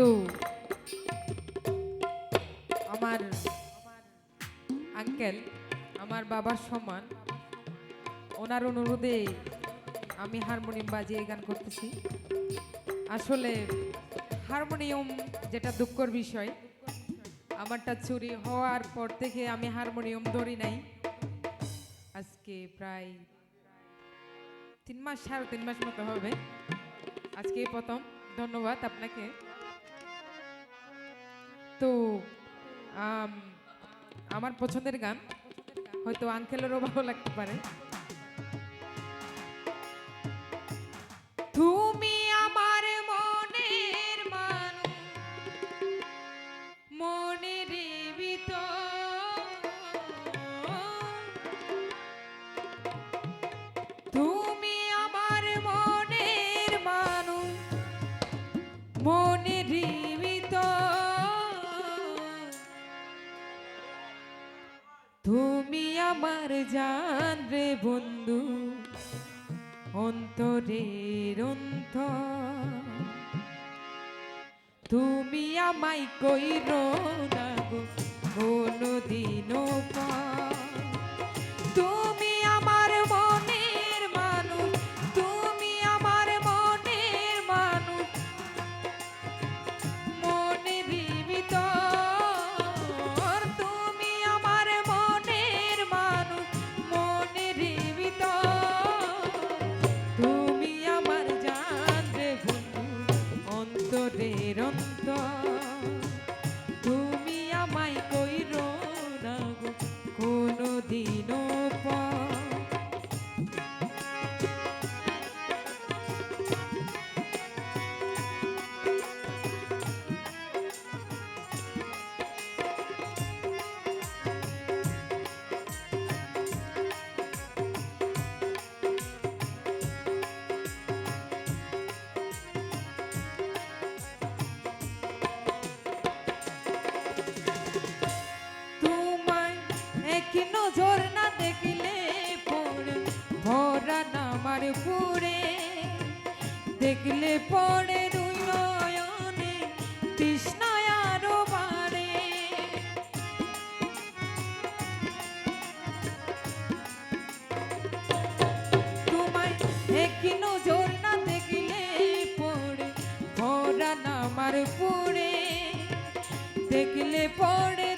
তো আমার আঙ্কেল আমার বাবার সমান, ওনার অনুরোধে আমি হারমোনিয়াম বাজিয়ে গান করতেছি। আসলে হারমোনিয়াম যেটা দুঃখর বিষয়, আমারটা চুরি হওয়ার পর থেকে আমি হারমোনিয়াম ধরি নাই। আজকে প্রায় তিন মাস, সাড়ে তিন মাস মতো হবে। আজকে প্রথম। ধন্যবাদ আপনাকে। তো আমার পছন্দের গান, হয়তো আঙ্কেলেরও ভালো লাগতে পারে। তুমি আমার মনের মানুষ, মনের ভিতর। তুমি আমার মনের মানুষ, মনের আমার জান রে বন্ধু অন্তরের অন্তর। তুমি আমায় কইর না গো কোনদিনও পর। অন্তরের অন্তর। পুরে দেখলে পড়ে দুই নয়নে, তৃষ্ণায় আরও বাড়ে। তোমায় এক নজর না দেখলে পড়ে, ভরা নামার পুরে দেখলে পড়ে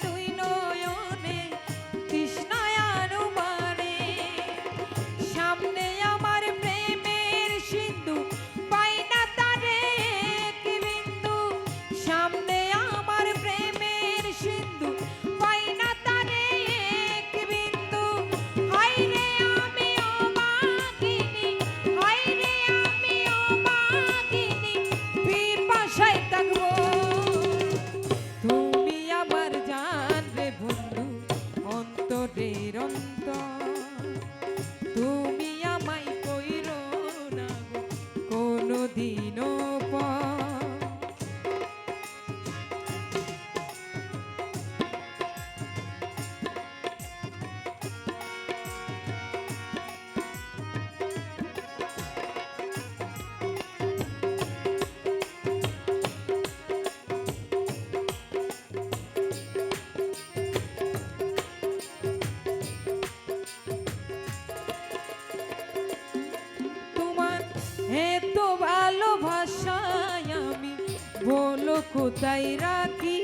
বলো কোথায় রাখি?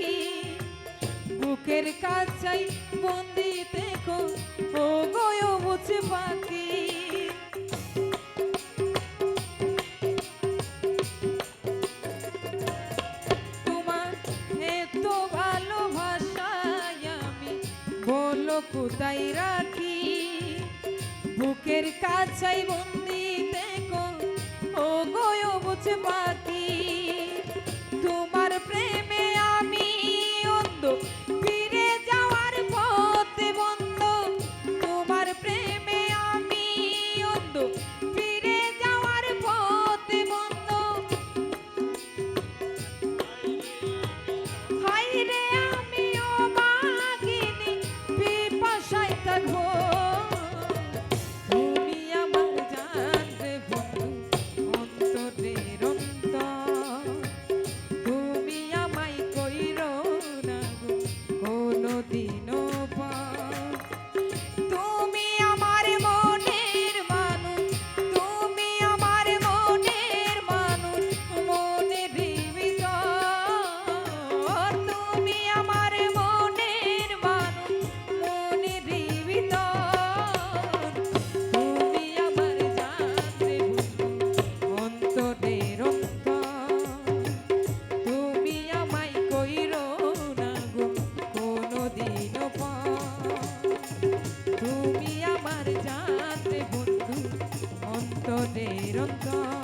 বুকের কাছাই বন্দি দেখো ও গয় বুঝে পাখি। তোমার ভালোবাসায় আমি কোথায় রাখি? বুকের কাছাই বন্দি দেখো ও গয় বুঝে বাকি তোমার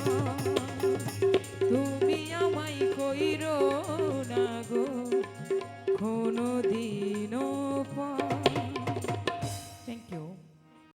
Música